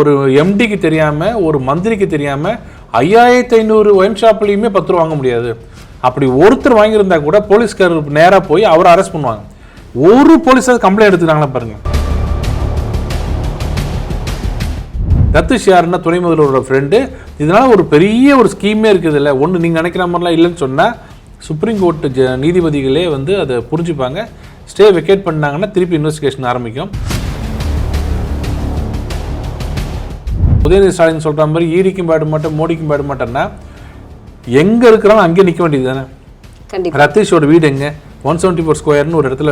ஒரு எம்டிக்கு தெரியாம ஒரு மந்திரிக்கு தெரியாம ஐயாயிரத்தி ஐநூறு ஒயின் ஷாப்லேயுமே பத்து ரூபா வாங்க முடியாது. அப்படி ஒருத்தர் வாங்கியிருந்தா கூட போலீஸ்காரர் நேரா போய் அவரை அரெஸ்ட் பண்ணுவாங்க. ஒரு போலீஸார் கம்ப்ளைண்ட் எடுத்துட்டாங்களா பாருங்க. தத்துஷ் யாருன்னா துணை முதல்வரோட ஃப்ரெண்டு இதனால ஒரு பெரிய ஒரு ஸ்கீமே இருக்குது இல்லை. ஒன்று நீங்கள் நினைக்கிற மாதிரிலாம் இல்லைன்னு சொன்னால் சுப்ரீம் கோர்ட்டு ஜ நீதிபதிகளே வந்து அதை புரிஞ்சுப்பாங்க. ஸ்டே வெக்கேட் பண்ணாங்கன்னா திருப்பி இன்வெஸ்டிகேஷன் ஆரம்பிக்கும். உதயநிதி ஸ்டாலின் சொல்ற மாதிரி ஈடிக்கும் பாட மாட்டேன் மோடிக்கும் பாட மாட்டேன்னா எங்க இருக்கிறாலும் அங்கே நிற்க வேண்டியது தானே? ரத்தீஷோட வீடு எங்க? ஒன் செவன்ட்டி ஃபோர் ஸ்கொயர்னு ஒரு இடத்துல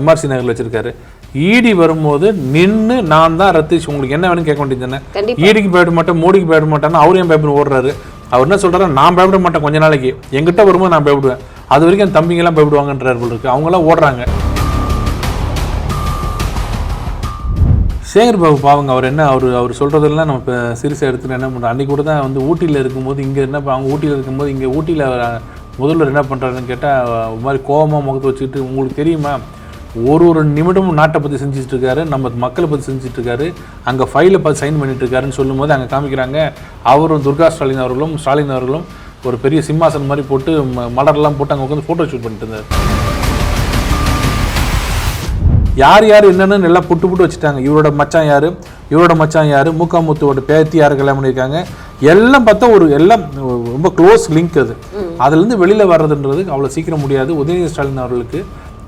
எம்ஆர்சி நகரில் வச்சிருக்காரு. ஈடி வரும்போது நின்று நான் தான் ரத்தீஷ் உங்களுக்கு என்ன வேணும்னு கேட்க வேண்டியது தானே. ஈடிக்கு பயப்பட மாட்டேன் மோடிக்கு பயப்பட மாட்டேன்னா அவரும் ஏன் பயப்பட ஓடுறாரு. அவர் என்ன சொல்றாரு? நான் பயப்பட மாட்டேன் கொஞ்ச நாளைக்கு. எங்கிட்ட வரும்போது நான் பயப்படுவேன். அது வரைக்கும் என் தம்பிங்கெல்லாம் பயப்படுவாங்கன்றார் போல இருக்கு. அவங்கெல்லாம் ஓடுறாங்க. சேகர் பாபு பாவங்க அவர் என்ன அவர் அவர் சொல்கிறதெல்லாம் நம்ம இப்போ சீரியஸாக எடுத்துகிட்டு என்ன பண்ணுறோம் அன்றைக்கி கூட தான் வந்து ஊட்டியில் இருக்கும்போது இங்கே என்ன அவங்க ஊட்டியில் இருக்கும்போது இங்கே ஊட்டியில் முதல்வர் என்ன பண்ணுறாருன்னு கேட்டால் ஒரு மாதிரி கோவமாக முகத்தை வச்சுக்கிட்டு உங்களுக்கு தெரியுமா? ஒரு ஒரு நிமிடமும் நாட்டை பற்றி செஞ்சுட்டு இருக்காரு நம்ம மக்களை பற்றி செஞ்சுட்டு இருக்காரு அங்கே ஃபைலை பார்த்து சைன் பண்ணிட்டு இருக்காருன்னு சொல்லும்போது அங்கே காமிக்கிறாங்க. அவரும் துர்கா ஸ்டாலின் அவர்களும் ஸ்டாலின் அவர்களும் ஒரு பெரிய சிம்மாசனம் மாதிரி போட்டு ம- மலர்லாம் போட்டு அங்கே உட்காந்து ஃபோட்டோ ஷூட் பண்ணிட்டு இருந்தார். யார் யார் என்னென்னு நல்லா புட்டு புட்டு வச்சுட்டாங்க. இவரோட மச்சான் யார்? இவரோட மச்சான் யாரு? மூக்காமுத்துவோட பேத்தி யார் கல்யாணம் பண்ணியிருக்காங்க. எல்லாம் பார்த்தா ஒரு எல்லாம் ரொம்ப க்ளோஸ் லிங்க் அது. அதுலேருந்து வெளியில் வர்றதுன்றது அவ்வளோ சீக்கிரம் முடியாது. உதயநிதி ஸ்டாலின் அவர்களுக்கு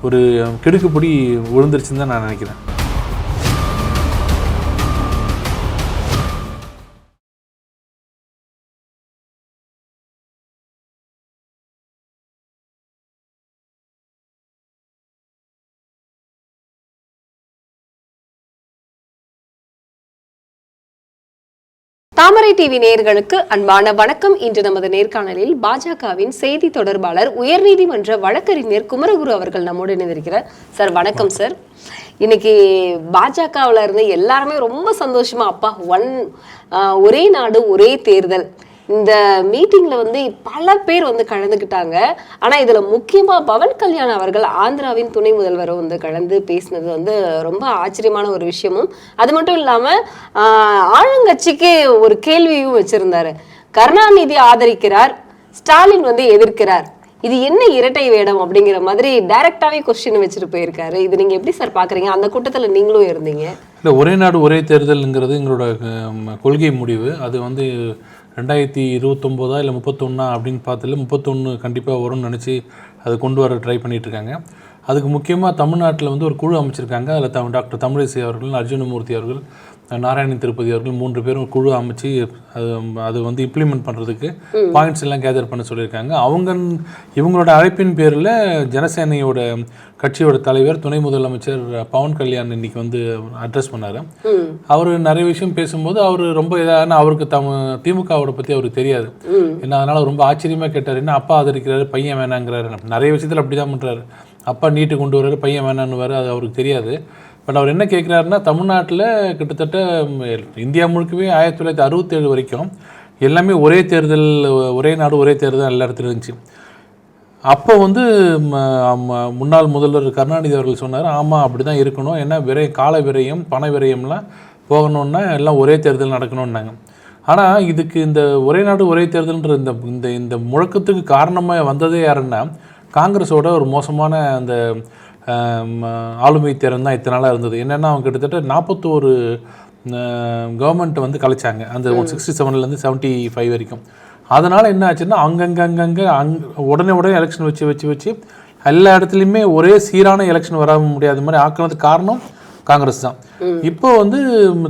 ஒரு கிடுக்குப்படி விழுந்துருச்சுன்னு தான் நான் நினைக்கிறேன். தாமரை டிவி நேயர்களுக்கு அன்பான வணக்கம். இன்று நமது நேர்காணலில் பாஜகவின் செய்தி தொடர்பாளர் உயர்நீதிமன்ற வழக்கறிஞர் குமரகுரு அவர்கள் நம்மோடு இணைந்திருக்கிறார். சார் வணக்கம் சார். இன்னைக்கு பாஜகவுல இருந்து எல்லாருமே ரொம்ப சந்தோஷமா அப்பா ஒன் ஒரே நாடு ஒரே தேர்தல். இந்த மீட்டிங்ல வந்து பல பேர் வந்து கலந்துக்கிட்டாங்க. ஆனா இதுல முக்கியமா பவன் கல்யாண் அவர்கள் ஆந்திராவின் துணை முதல்வரும் வந்து கலந்து பேசினது வந்து ரொம்ப ஆச்சரியமான ஒரு விஷயமும். அது மட்டும் இல்லாம ஆளுங்கட்சிக்கு ஒரு கேள்வியும் வச்சிருந்தாரு. கருணாநிதி ஆதரிக்கிறார் ஸ்டாலின் வந்து எதிர்க்கிறார். இது என்ன இரட்டை வேடம்? அப்படிங்கிற மாதிரி டைரக்டாவே கொஸ்டின் வச்சுட்டு போயிருக்காரு. இது நீங்க எப்படி சார் பாக்குறீங்க? அந்த கூட்டத்துல நீங்களும் இருந்தீங்க. இல்லை ஒரே நாடு ஒரே தேர்தலுங்கிறது எங்களோட கொள்கை முடிவு. அது வந்து ரெண்டாயிரத்தி இருபத்தொம்போதா இல்லை முப்பத்தொன்னா அப்படின்னு பார்த்துல முப்பத்தொன்று கண்டிப்பாக வரும்னு நினச்சி அது கொண்டு வர ட்ரை பண்ணிகிட்ருக்காங்க அதுக்கு முக்கியமாக தமிழ்நாட்டில் வந்து ஒரு குழு அமைச்சிருக்காங்க. அதில் த டாக்டர் தமிழிசை அவர்கள் அர்ஜுனமூர்த்தி அவர்கள் நாராயணன் திருப்பதி அவர்கள் மூன்று பேரும் குழு அமைச்சு அது அது வந்து இம்ப்ளிமெண்ட் பண்ணுறதுக்கு பாயிண்ட்ஸ் எல்லாம் கேதர் பண்ண சொல்லியிருக்காங்க. அவங்க இவங்களோட அழைப்பின் பேரில் ஜனசேனையோட கட்சியோட தலைவர் துணை முதலமைச்சர் பவன் கல்யாண் இன்னைக்கு வந்து அட்ரஸ் பண்ணார். அவர் நிறைய விஷயம் பேசும்போது அவர் ரொம்ப இதான அவருக்கு தம் திமுகவோட பற்றி அவருக்கு தெரியாது. ம். என்ன அதனால ரொம்ப ஆச்சரியமா கேட்டார். என்ன அப்பா ஆதரிக்கிறாரு பையன் வேணாங்கிறாரு. நிறைய விஷயத்தில் அப்படி தான் பண்ணுறாரு அப்பா நீட்டு கொண்டு வர்றாரு பையன் வேணான்னுவாரு அது அவருக்கு தெரியாது. பட் அவர் என்ன கேட்குறாருன்னா தமிழ்நாட்டில் கிட்டத்தட்ட இந்தியா முழுக்கவே ஆயிரத்தி தொள்ளாயிரத்தி அறுபத்தேழு வரைக்கும் எல்லாமே ஒரே தேர்தல் ஒரே நாடு ஒரே தேர்தல் எல்லா இடத்துலையும் இருந்துச்சு. அப்போ வந்து ம, ம, முன்னாள் முதல்வர் கருணாநிதி அவர்கள் சொன்னார் ஆமாம் அப்படி தான் இருக்கணும். ஏன்னா விரை கால விரயம் பண விரயம்லாம் போகணுன்னா எல்லாம் ஒரே தேர்தல் நடக்கணும்னாங்க. ஆனால் இதுக்கு இந்த ஒரே நாடு ஒரே தேர்தல்ன்ற இந்த இந்த இந்த முழக்கத்துக்கு காரணமாக வந்ததே யாருன்னா காங்கிரஸோட ஒரு மோசமான அந்த ஆளுமை திறன் தான் இத்தனை நாளாக இருந்தது. என்னென்னா அவங்க கிட்டத்தட்ட நாற்பத்தோரு கவர்மெண்ட் வந்து கலைச்சாங்க. அந்த சிக்ஸ்டி செவன்லேருந்து செவன்ட்டி ஃபைவ் வரைக்கும். அதனால் என்ன ஆச்சுன்னா அங்கங்க அங்கங்கே அங் உடனே உடனே எலெக்ஷன் வச்சு வச்சு வச்சு எல்லா இடத்துலையுமே ஒரே சீரான எலெக்ஷன் வர முடியாத மாதிரி ஆக்குனதுக்கு காரணம் காங்கிரஸ் தான். இப்போ வந்து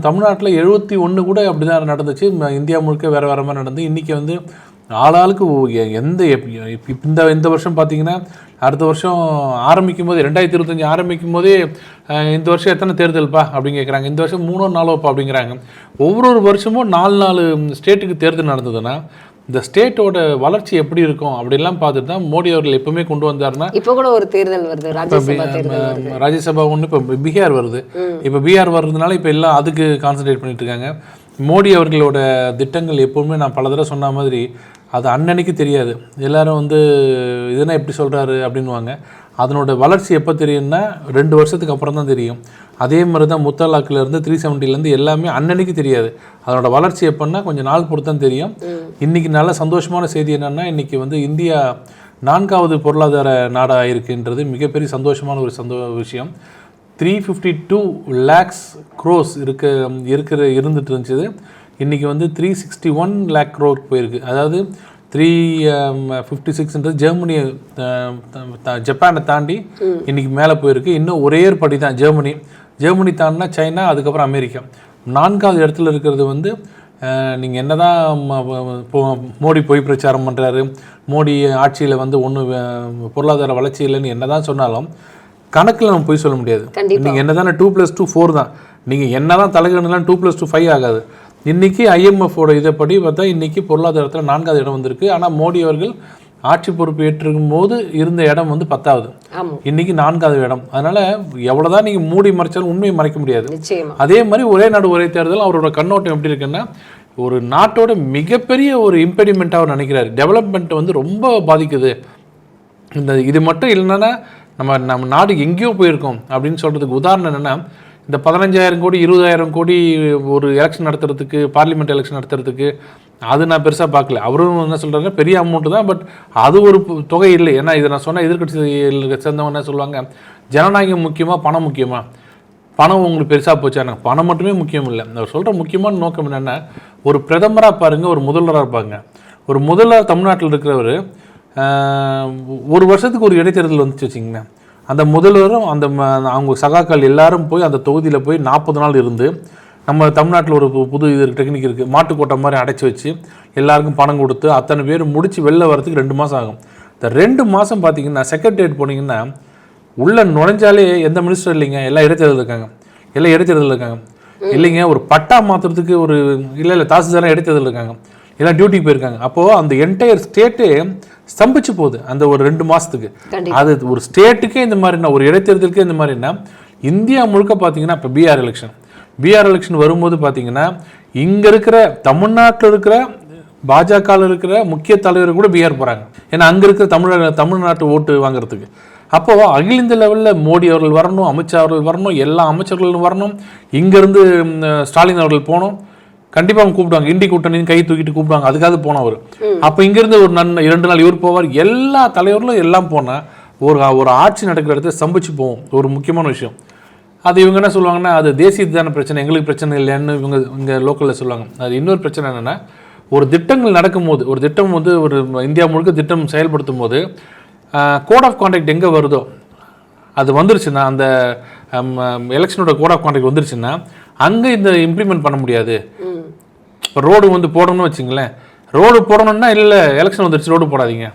தமிழ்நாட்டில் எழுபத்தி ஒன்று கூட அப்படி தான் நடந்துச்சு இந்தியா முழுக்க வேற வேற மாதிரி நடந்து. இன்றைக்கி வந்து ஆளாளுக்கு எந்த இந்த இந்த வருஷம் பார்த்தீங்கன்னா அடுத்த வருஷம் ஆரம்பிக்கும் போது ரெண்டாயிரத்தி இருபத்தஞ்சி ஆரம்பிக்கும் போதே இந்த வருஷம் எத்தனை தேர்தல்ப்பா அப்படின்னு கேட்குறாங்க இந்த வருஷம் மூணோ நாலோப்பா அப்படிங்கிறாங்க ஒவ்வொரு வருஷமும் நாலு நாலு ஸ்டேட்டுக்கு தேர்தல் நடந்ததுன்னா இந்த ஸ்டேட்டோட வளர்ச்சி எப்படி இருக்கும் அப்படிலாம் பார்த்துட்டு தான் மோடி அவர்கள் எப்பவுமே கொண்டு வந்தாருன்னா இப்போ கூட ஒரு தேர்தல் வருது ராஜ்யசபா ஒன்று இப்போ பீகார் வருது இப்போ பீகார் வர்றதுனால இப்போ எல்லாம் அதுக்கு கான்சென்ட்ரேட் பண்ணிட்டு இருக்காங்க மோடி அவர்களோட திட்டங்கள் எப்பவுமே நான் பல தடவை சொன்ன மாதிரி அது அன்னன்னைக்கு தெரியாது. எல்லாரும் வந்து இதெல்லாம் எப்படி சொல்றாரு? அப்படின்னுவாங்க. அதனோட வளர்ச்சி எப்போ தெரியும்னா ரெண்டு வருஷத்துக்கு அப்புறம் தான் தெரியும். அதே மாதிரி தான் முத்தலாக்குலேருந்து த்ரீ செவன்ட்டிலேருந்து எல்லாமே அன்னன்னைக்கு தெரியாது. அதனோட வளர்ச்சி எப்போன்னா கொஞ்சம் நாள் பொறுத்து தான் தெரியும். இன்றைக்கி நல்ல சந்தோஷமான செய்தி என்னென்னா இன்றைக்கி வந்து இந்தியா நான்காவது பொருளாதார நாடாக இருக்குன்றது மிகப்பெரிய சந்தோஷமான ஒரு சந்தோ விஷயம். Three fifty two lakhs crores இருக்க இருக்கிற இருந்துட்டு இருந்துச்சு. இன்றைக்கி வந்து three sixty one lakh crore போயிருக்கு. அதாவது த்ரீ ஃபிஃப்டி சிக்ஸ்ன்றது ஜெர்மனி அஹ், த- த- ஜப்பானை தாண்டி இன்னைக்கு மேலே போயிருக்கு. இன்னும் ஒரே ஒரு படி தான் ஜெர்மனி. ஜெர்மனி தாண்டினா சைனா அதுக்கப்புறம் அமெரிக்கா. நான்காவது இடத்துல இருக்கிறது வந்து நீங்கள் என்ன தான் மோடி போய் பிரச்சாரம் பண்ணுறாரு மோடி ஆட்சியில் வந்து ஒன்றும் பொருளாதார வளர்ச்சி இல்லைன்னு என்ன தான் சொன்னாலும் கணக்கில் நம்ம போய் சொல்ல முடியாது. நீங்கள் என்ன தானே டூ ப்ளஸ் டூ ஃபோர் தான். நீங்கள் என்ன தான் தலைகணுலாம் டூ ப்ளஸ் டூ ஃபைவ் ஆகாது. இன்னைக்கு ஐஎம்எஃபோட இதைப்படி பார்த்தா இன்னைக்கு பொருளாதாரத்தில் நான்காவது இடம் வந்திருக்கு. ஆனால் மோடி அவர்கள் ஆட்சி பொறுப்பு ஏற்றிருக்கும் போது இருந்த இடம் வந்து பத்தாவது. இன்னைக்கு நான்காவது இடம். அதனால எவ்வளவுதான் நீங்க மூடி மறைச்சாலும் உண்மையை மறைக்க முடியாது. அதே மாதிரி ஒரே நாடு ஒரே தேர்தல் அவரோட கண்ணோட்டம் எப்படி இருக்குன்னா ஒரு நாட்டோட மிகப்பெரிய ஒரு இம்பெடிமெண்ட்டாக அவர் நினைக்கிறாரு. டெவலப்மெண்ட் வந்து ரொம்ப பாதிக்குது. இந்த இது மட்டும் இல்லைன்னா நம்ம நம்ம நாடு எங்கேயோ போயிருக்கோம் அப்படின்னு சொல்கிறதுக்கு உதாரணம் என்னென்னா இந்த பதினஞ்சாயிரம் கோடி இருபதாயிரம் கோடி ஒரு எலெக்ஷன் நடத்துறதுக்கு பார்லிமெண்ட் எலெக்ஷன் நடத்துறதுக்கு அது நான் பெருசாக பார்க்கல. அவரும் என்ன சொல்கிறாங்க பெரிய அமௌண்ட்டு தான் பட் அது ஒரு தொகை இல்லை. ஏன்னா இதை நான் சொன்ன எதிர்கட்சி சேர்ந்தவங்க என்ன சொல்லுவாங்க ஜனநாயகம் முக்கியமாக பணம் முக்கியமாக பணம் உங்களுக்கு பெருசாக போச்சாங்க பணம் மட்டுமே முக்கியம் இல்லை. அவர் சொல்கிற முக்கியமான நோக்கம் என்னென்னா ஒரு பிரதமராக பாருங்க ஒரு முதல்வராக இருப்பாங்க. ஒரு முதல்வர் தமிழ்நாட்டில் இருக்கிறவர் ஒரு வருஷத்துக்கு ஒரு இடைத்தேர்தல் வந்துச்சு வச்சிங்களேன் அந்த முதல்வரும் அந்த ம- அவங்க சகாக்கள் எல்லாரும் போய் அந்த தொகுதியில் போய் நாற்பது நாள் இருந்து நம்ம தமிழ்நாட்டில் ஒரு பு- புது இது டெக்னிக் இருக்குது மாட்டுக்கோட்டை மாதிரி அடைச்சி வச்சு எல்லாருக்கும் பணம் கொடுத்து அத்தனை பேர் முடித்து வெளில வரதுக்கு ரெண்டு மாதம் ஆகும். இந்த ரெண்டு மாதம் பார்த்தீங்கன்னா செக்ரட்டரியேட் போனீங்கன்னா உள்ளே நுழைஞ்சாலே எந்த மினிஸ்டர் இல்லைங்க. எல்லாம் இடைத்தேர்தல் இருக்காங்க. எல்லாம் இடைத்தேர்தல் இருக்காங்க. இல்லைங்க ஒரு பட்டா மாற்றுறதுக்கு ஒரு இல்லை இல்லை தாசில்தாராக இடைத்தேர்தல் இருக்காங்க. எல்லாம் டியூட்டிக்கு போயிருக்காங்க. அப்போது அந்த என்டையர் ஸ்டேட்டு ஸ்தம்பிச்சு போகுது அந்த ஒரு ரெண்டு மாதத்துக்கு அது ஒரு ஸ்டேட்டுக்கே இந்த மாதிரினா ஒரு இடைத்தேர்தலுக்கே இந்த மாதிரினா இந்தியா முழுக்க பார்த்தீங்கன்னா இப்போ பிஆர் எலெக்ஷன் பிஆர் எலெக்ஷன் வரும்போது பார்த்தீங்கன்னா இங்கே இருக்கிற தமிழ்நாட்டில் இருக்கிற பாஜகவில் இருக்கிற முக்கிய தலைவர் கூட பிஆர் போகிறாங்க ஏன்னா அங்கே இருக்கிற தமிழக தமிழ்நாட்டு ஓட்டு வாங்குறதுக்கு. அப்போது அகில இந்திய லெவலில் மோடி அவர்கள் வரணும் அமித்ஷா அவர்கள் வரணும் எல்லா அமைச்சர்களும் வரணும். இங்கேருந்து ஸ்டாலின் அவர்கள் போகணும். கண்டிப்பாக அவங்க கூப்பிடுவாங்க. இண்டி கூட்டணின்னு கை தூக்கிட்டு கூப்பிடுவாங்க. அதுக்காக போனவர். அப்போ இங்கேருந்து ஒரு நன் இரண்டு நாள் இவர் போவார். எல்லா தலைவர்களும் எல்லாம் போனால் ஒரு ஒரு ஆட்சி நடக்கிற இடத்துல சம்பிச்சு போவோம். ஒரு முக்கியமான விஷயம். அது இவங்க என்ன சொல்லுவாங்கன்னா அது தேசியத்தான பிரச்சனை எங்களுக்கு பிரச்சனை இல்லைன்னு இவங்க இங்கே லோக்கலில் சொல்லுவாங்க. அது இன்னொரு பிரச்சனை என்னென்னா ஒரு திட்டங்கள் நடக்கும்போது ஒரு திட்டம் வந்து ஒரு இந்தியா முழுக்க திட்டம் செயல்படுத்தும் போது கோட் ஆஃப் கான்டாக்ட் எங்கே வருதோ அது வந்துருச்சுன்னா அந்த எலெக்ஷனோட கோட் ஆஃப் கான்டாக்ட் வந்துருச்சுன்னா அங்கே இந்த இம்ப்ளிமெண்ட் பண்ண முடியாது. இப்போ ரோடு வந்து போடணும்னு வச்சுங்களேன். ரோடு போடணும்னா இல்லை எலெக்ஷன் வந்துருச்சு ரோடு போடாதீங்க.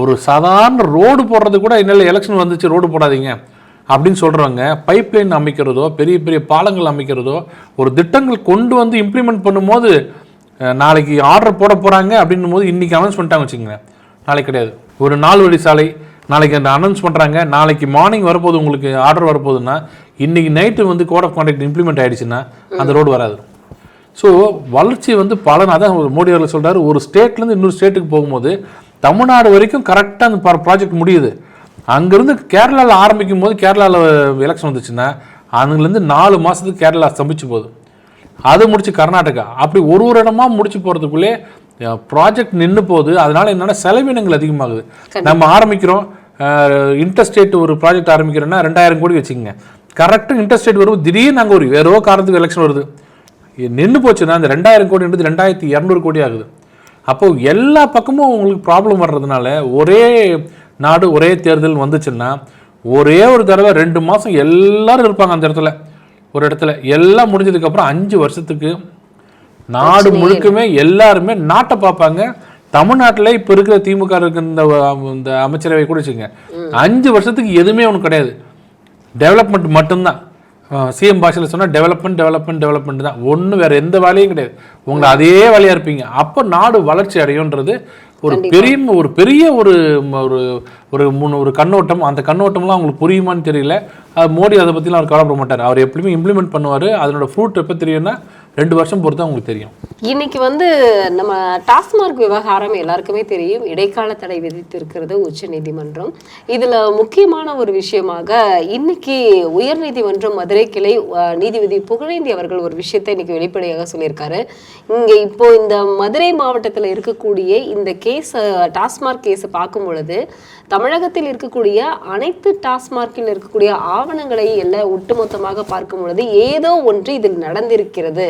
ஒரு சாதாரண ரோடு போடுறது கூட இல்லை எலெக்ஷன் வந்துச்சு ரோடு போடாதீங்க. அப்படின்னு சொல்கிறவங்க பைப்லைன் அமைக்கிறதோ பெரிய பெரிய பாலங்கள் அமைக்கிறதோ ஒரு திட்டங்கள் கொண்டு வந்து இம்ப்ளிமெண்ட் பண்ணும்போது நாளைக்கு ஆர்டர் போட போகிறாங்க அப்படின்னும் போது இன்றைக்கி அனௌன்ஸ் பண்ணிட்டாங்க வச்சுங்களேன். நாளைக்கு கிடையாது. ஒரு நாலு வழி சாலை நாளைக்கு அந்த அனௌன்ஸ் பண்ணுறாங்க நாளைக்கு மார்னிங் வரப்போகுது உங்களுக்கு ஆர்டர் வரப்போகுதுன்னா இன்னைக்கு நைட்டு வந்து கோட் ஆஃப் கான்டாக்ட் இம்ப்ளிமெண்ட் ஆயிடுச்சுன்னா அந்த ரோடு வராது. ஸோ வளர்ச்சி வந்து பலன் அதான் ஒரு மோடி அவர்கள் சொல்றாரு ஒரு ஸ்டேட்லேருந்து இன்னொரு ஸ்டேட்டுக்கு போகும்போது தமிழ்நாடு வரைக்கும் கரெக்டாக அந்த ப்ராஜெக்ட் முடியுது. அங்கேருந்து கேரளாவில் ஆரம்பிக்கும் போது கேரளாவில் எலெக்ஷன் வந்துச்சுன்னா அதுலேருந்து நாலு மாதத்துக்கு கேரளா ஸ்தம்பிச்சு போகுது. அது முடிச்சு கர்நாடகா. அப்படி ஒரு ஒரு இடமா முடிச்சு போகிறதுக்குள்ளே ப்ராஜெக்ட் நின்று போகுது. அதனால என்னன்னா செலவினங்கள் அதிகமாகுது. நம்ம ஆரம்பிக்கிறோம் இன்டர்ஸ்டேட் ஒரு ப்ராஜெக்ட் ஆரம்பிக்கிறோன்னா ரெண்டாயிரம் கோடி வச்சுக்கோங்க. கரெக்டாக இன்டர்ஸ்டேட் வரும் திடீர்னு அங்கே ஒரு வேறோ காரணத்துக்கு எலெக்ஷன் வருது. நின்று போச்சுன்னா அந்த ரெண்டாயிரம் கோடின்றது ரெண்டாயிரத்தி இரநூறு கோடி ஆகுது. அப்போ எல்லா பக்கமும் உங்களுக்கு ப்ராப்ளம் வர்றதுனால ஒரே நாடு ஒரே தேர்தல் வந்துச்சுன்னா ஒரே ஒரு தடவை ரெண்டு மாதம் எல்லாரும் இருப்பாங்க அந்த இடத்துல. ஒரு இடத்துல எல்லாம் முடிஞ்சதுக்கப்புறம் அஞ்சு வருஷத்துக்கு நாடு முழுக்குமே எல்லாருமே நாட்டை பார்ப்பாங்க. தமிழ்நாட்டில் இப்போ இருக்கிற திமுக இந்த அமைச்சரவை கூட வச்சுங்க அஞ்சு வருஷத்துக்கு எதுவுமே ஒன்றும் கிடையாது. டெவலப்மெண்ட் மட்டும்தான். சிஎம் பாஷையில் சொன்னால் டெவலப்மெண்ட் டெவலப்மெண்ட் டெவலப்மெண்ட் தான். ஒன்றும் வேற எந்த வேலையும் கிடையாது. உங்களை அதே வேலையாக இருப்பீங்க. அப்போ நாடு வளர்ச்சி அடையும்ன்றது ஒரு பெரிய ஒரு பெரிய ஒரு ஒரு ஒரு முன் ஒரு கண்ணோட்டம். அந்த கண்ணோட்டம்லாம் உங்களுக்கு புரியுமான்னு தெரியல. அது மோடி அதை பற்றிலாம் அவர் கவலைப்பட மாட்டார். அவர் எப்படியுமே இம்ப்ளிமெண்ட் பண்ணுவார். அதனோட ஃப்ரூட் எப்போ தெரியும்னா ரெண்டு வருஷம் பொறுத்து அவங்களுக்கு தெரியும். இன்னைக்கு வந்து நம்ம டாஸ்மார்க் விவகாரம் எல்லாருக்குமே தெரியும். இடைக்கால தடை விதித்திருக்கிறது உச்ச நீதிமன்றம் இதுல முக்கியமான ஒரு விஷயமாக இன்னைக்கு உயர் நீதிமன்றம் மதுரை கிளை நீதிபதி புகழேந்தி அவர்கள் ஒரு விஷயத்தை இன்னைக்கு வெளிப்படையாக சொல்லியிருக்காரு. இங்க இப்போ இந்த மதுரை மாவட்டத்தில் இருக்கக்கூடிய இந்த கேஸ் டாஸ்மார்க் கேஸை பார்க்கும் பொழுது தமிழகத்தில் இருக்கக்கூடிய அனைத்து டாஸ்மார்க்கில் இருக்கக்கூடிய ஆவணங்களை எல்லாம் ஒட்டுமொத்தமாக பார்க்கும் பொழுது ஏதோ ஒன்று இதில் நடந்திருக்கிறது.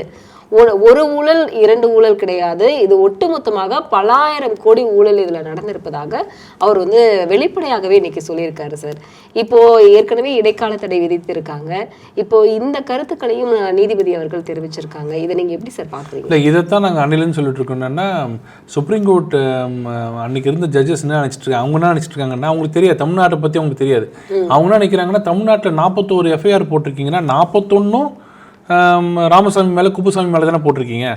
ஒரு- ஊழல் இரண்டு ஊழல் கிடையாது. இது ஒட்டுமொத்தமாக பலாயிரம் கோடி ஊழல் இதுல நடந்திருப்பதாக அவர் வந்து வெளிப்படையாகவே இன்னைக்கு சொல்லியிருக்காரு சார். இப்போ ஏற்கனவே இடைக்கால தடை விதித்திருக்காங்க. இப்போ இந்த கருத்துக்களையும் நீதிபதி அவர்கள் தெரிவிச்சிருக்காங்க. இதை நீங்க எப்படி சார் பாக்குறீங்க இல்லை இதைத்தான் நாங்கள் அன்னிலன்னு சொல்லிட்டு இருக்கோம். என்னன்னா சுப்ரீம் கோர்ட் அன்னைக்கு இருந்த ஜட்ஜஸ் என்ன நினச்சிட்டு அவங்க என்ன நினச்சிட்டு இருக்காங்கன்னா அவங்களுக்கு தெரியாது. தமிழ்நாட்டை பற்றி அவங்களுக்கு தெரியாது. அவங்க என்ன நினைக்கிறாங்கன்னா தமிழ்நாட்டில் நாற்பத்தோரு எஃப்ஐஆர் போட்டிருக்கீங்கன்னா நாற்பத்தொன்னும் ராமசாமி மேலே குப்புசாமி மேலே தானே போட்டிருக்கீங்க?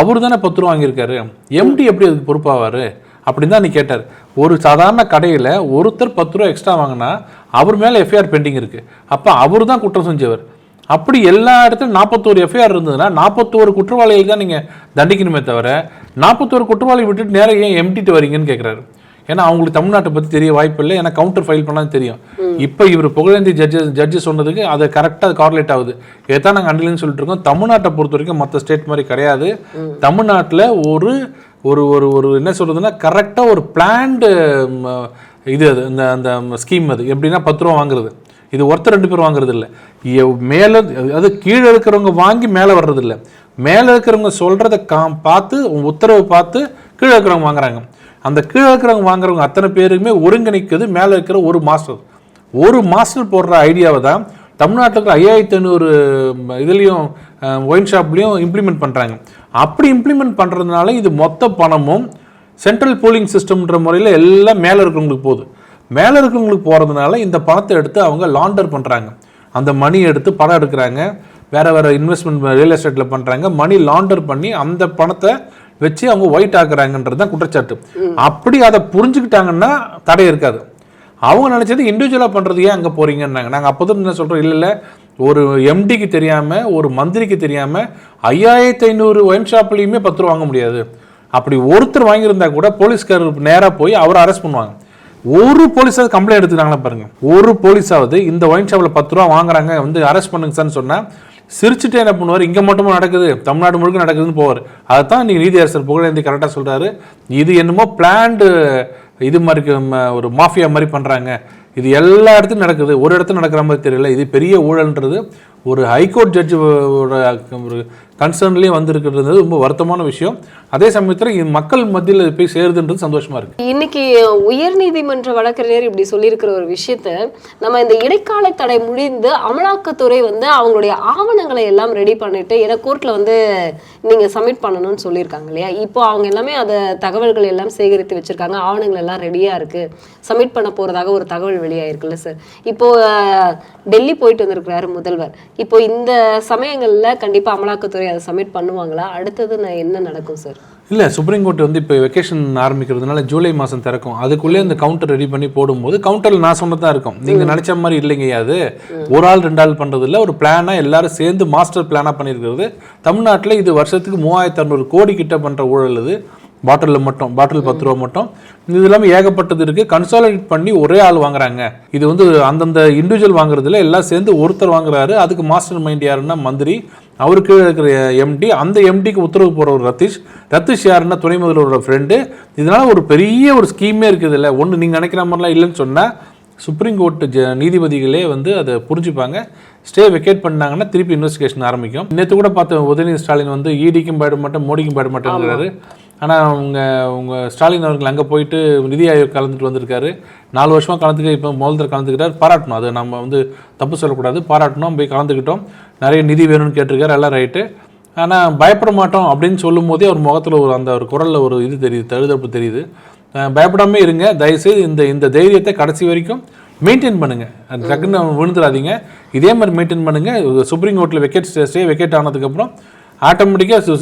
அவர் தானே பத்து ரூபா வாங்கியிருக்காரு. எம்டி எப்படி அதுக்கு பொறுப்பாவார்? அப்படின்னு தான் நீ கேட்டார். ஒரு சாதாரண கடையில் ஒருத்தர் பத்து ரூபா எக்ஸ்ட்ரா வாங்கினா அவர் மேலே எஃப்ஐஆர் பெண்டிங் இருக்குது அப்போ அவர் தான் குற்றம் செஞ்சவர். அப்படி எல்லா இடத்துலையும் நாற்பத்தோரு எஃப்ஐஆர் இருந்ததுன்னா நாற்பத்தோரு குற்றவாளிகள் தான் நீங்கள் தண்டிக்கணுமே தவிர நாற்பத்தோரு குற்றவாளி விட்டுட்டு நேராக ஏன் எம்டிட்டு வரீங்கன்னு கேட்குறாரு ஏன்னா அவங்களுக்கு தமிழ்நாட்டை பற்றி தெரிய வாய்ப்பு இல்லை ஏன்னா கவுண்டர் ஃபைல் பண்ணால் தெரியும். இப்போ இவர் புகழேந்தி ஜட்ஜஸ் ஜட்ஜு சொன்னதுக்கு அது கரெக்டாக கார்லேட் ஆகுது. இதைத்தான் நாங்கள் அண்டிலன்னு சொல்லிட்டு இருக்கோம். தமிழ்நாட்டை பொறுத்த வரைக்கும் மற்ற ஸ்டேட் மாதிரி கிடையாது. தமிழ்நாட்டில் ஒரு ஒரு ஒரு ஒரு என்ன சொல்கிறதுன்னா கரெக்டாக ஒரு பிளான்டு இது அது இந்த அந்த ஸ்கீம் அது. எப்படின்னா பத்து ரூபா வாங்குறது. இது ஒருத்தர் ரெண்டு பேர் வாங்குறது இல்லை மேலே அது கீழே இருக்கிறவங்க வாங்கி மேலே வர்றதில்லை. மேலே இருக்கிறவங்க சொல்கிறத கா பார்த்து உத்தரவு பார்த்து கீழே இருக்கிறவங்க வாங்குறாங்க. அந்த கீழே இருக்கிறவங்க வாங்குறவங்க அத்தனை பேருக்குமே ஒருங்கிணைக்கிறது மேலே இருக்கிற ஒரு மாஸ்டர். ஒரு மாஸ்டர் போடுற ஐடியாவை தான் தமிழ்நாட்டில் இருக்கிற ஐயாயிரத்தி ஐநூறு இதுலேயும் ஒயின் ஷாப்லேயும் இம்ப்ளிமெண்ட் பண்ணுறாங்க அப்படி இம்ப்ளிமெண்ட் பண்ணுறதுனால இது மொத்த பணமும் சென்ட்ரல் போலிங் சிஸ்டம்ன்ற முறையில் எல்லாம் மேலே இருக்கிறவங்களுக்கு போகுது. மேலே இருக்கிறவங்களுக்கு போகிறதுனால இந்த பணத்தை எடுத்து அவங்க லாண்டர் பண்ணுறாங்க அந்த மணி எடுத்து பணம் எடுக்கிறாங்க. வேறு வேறு இன்வெஸ்ட்மெண்ட் ரியல் எஸ்டேட்டில் பண்ணுறாங்க மணி லாண்டர் பண்ணி அந்த பணத்தை வச்சு அவங்க ஒயிட் ஆக்குறாங்கன்றது தான் குற்றச்சாட்டு. அப்படி அதை புரிஞ்சுக்கிட்டாங்கன்னா தடை இருக்காது. அவங்க நினச்சது இண்டிவிஜுவலாக பண்ணுறது ஏன் அங்கே போகிறீங்கன்னாங்க நாங்கள் அப்போ தான் என்ன சொல்கிறோம் இல்லை இல்லை ஒரு எம்டிக்கு தெரியாமல் ஒரு மந்திரிக்கு தெரியாமல் ஐயாயிரத்தி ஐநூறு ஒயின் ஷாப்லேயுமே பத்து ரூபா வாங்க முடியாது. அப்படி ஒருத்தர் வாங்கியிருந்தா கூட போலீஸ்காரர் நேராக போய் அவரை அரெஸ்ட் பண்ணுவாங்க. ஒரு போலீஸாவது கம்ப்ளைண்ட் எடுத்துட்டாங்களா பாருங்க. ஒரு போலீஸாவது இந்த ஒயின் ஷாப்பில் பத்து ரூபா வாங்குறாங்க வந்து அரெஸ்ட் பண்ணுங்க சார்னு சொன்னால் சிரிச்சுட்டு என்ன பண்ணுவார்? இங்கே மட்டுமா நடக்குது தமிழ்நாடு முழுக்க நடக்குதுன்னு போவார். அதுதான் நீங்கள் நீதியரசர் புகழேந்தி கரெக்டாக சொல்கிறாரு இது என்னமோ பிளான்டு இது மாதிரி ஒரு மாஃபியா மாதிரி பண்ணுறாங்க இது எல்லா இடத்துலையும் நடக்குது. ஒரு இடத்துல நடக்கிற மாதிரி தெரியல. இது பெரிய ஊழல்ன்றது. ஒரு ஹைகோர்ட் ஜட்ஜோட ஒரு கன்சர்ன்லேயே வந்திருக்கிறது ரொம்ப வருத்தமான விஷயம். அதே சமயத்தில் மக்கள் மத்தியில் போய் சேருதுன்றது சந்தோஷமா இருக்கு. இன்னைக்கு உயர்நீதிமன்ற வழக்கறிஞர் இப்படி சொல்லியிருக்கிற ஒரு விஷயத்த நம்ம இந்த இடைக்கால தடை முடிந்து அமலாக்கத்துறை வந்து அவங்களுடைய ஆவணங்களை எல்லாம் ரெடி பண்ணிட்டு என கோர்ட்ல வந்து நீங்க சப்மிட் பண்ணணும்னு சொல்லியிருக்காங்க இல்லையா? இப்போ அவங்க எல்லாமே அதை தகவல்கள் எல்லாம் சேகரித்து வச்சிருக்காங்க. ஆவணங்கள் எல்லாம் ரெடியா இருக்கு. சப்மிட் பண்ண போறதாக ஒரு தகவல் வெளியாயிருக்குல்ல சார் இப்போ டெல்லி போயிட்டு வந்திருக்கிறாரு முதல்வர். இப்போ இந்த சமயங்கள்ல கண்டிப்பா அமலாக்கத்துறை அதை சப்மிட் பண்ணுவாங்களா? அடுத்தது நான் என்ன நடக்கும் சார் இல்லை சுப்ரீம் கோர்ட் வந்து இப்போ வெக்கேஷன் ஆரம்பிக்கிறதுனால ஜூலை மாதம் திறக்கும். அதுக்குள்ளே இந்த கவுண்டர் ரெடி பண்ணி போடும்போது கவுண்டரில் நான் சொன்னது தான் இருக்கும். நீங்கள் நினச்ச மாதிரி இல்லைங்க அது. ஒரு ஆள் ரெண்டு ஆள் பண்ணுறது இல்லை ஒரு பிளானாக எல்லாரும் சேர்ந்து மாஸ்டர் பிளானாக பண்ணியிருக்கிறது. தமிழ்நாட்டில் இது வருஷத்துக்கு மூவாயிரத்து அறநூறு கோடி கிட்ட பண்ணுற ஊழல் இது. பாட்டிலில் மட்டும் பாட்டில் பத்து ரூபா மட்டும். இது இல்லாமல் ஏகப்பட்டது இருக்குது கன்சாலிடேட் பண்ணி ஒரே ஆள் வாங்குறாங்க. இது வந்து அந்தந்த இண்டிவிஜுவல் வாங்குறதுல எல்லாம் சேர்ந்து ஒருத்தர் வாங்குறாரு. அதுக்கு மாஸ்டர் மைண்ட் யாருன்னா மந்திரி. அவருக்கு இருக்கிற எம்டி அந்த எம்டிக்கு உத்தரவு போகிறவர் ரத்தீஷ். ரத்தீஷ் யாருன்னா துணை முதல்வரோட ஃப்ரெண்டு இதனால் ஒரு பெரிய ஒரு ஸ்கீமே இருக்குது இல்லை. ஒன்று நீங்கள் நினைக்கிற மாதிரிலாம் இல்லைன்னு சொன்னால் சுப்ரீம் கோர்ட் ஜ நீதிபதிகளே வந்து அதை புரிஞ்சுப்பாங்க. ஸ்டே வெக்கேட் பண்ணாங்கன்னா திருப்பி இன்வெஸ்டிகேஷன் ஆரம்பிக்கும். நேற்று கூட பார்த்த உதயநிதி ஸ்டாலின் வந்து இடிக்கும் பயப்பட மாட்டேன் மோடிக்கும் பயப்பட மாட்டேங்கிறாரு. ஆனால் அவங்க உங்க ஸ்டாலின் அவர்கள் அங்கே போயிட்டு நிதி ஆயோக் கலந்துட்டு வந்திருக்காரு. நாலு வருஷமா கலந்துக்க இப்போ முதல்ல கலந்துக்கிட்டார் பாராட்டணும். அது நம்ம வந்து தப்பு சொல்லக்கூடாது. பாராட்டணும். போய் கலந்துக்கிட்டோம். நிறைய நிதி வேணும்னு கேட்டிருக்காரு. எல்லாம் ரைட்டு. ஆனால் பயப்பட மாட்டோம் அப்படின்னு சொல்லும் போதே அவர் முகத்தில் ஒரு அந்த ஒரு குரலில் ஒரு இது தெரியுது தழுதப்பு தெரியுது. அஹ் பயப்படாம இருங்க. தயவுசெய்து இந்த இந்த தைரியத்தை கடைசி வரைக்கும் மெயின்டைன் பண்ணுங்க. அது டக்குன்னு விழுந்துடாதீங்க. இதே மாதிரி மெயின்டைன் பண்ணுங்க. சுப்ரீம் கோர்ட்டில் வெக்கேட் ஸ்டே வெக்கேட் ஆனதுக்கப்புறம் ஆட்டோமேட்டிக்காக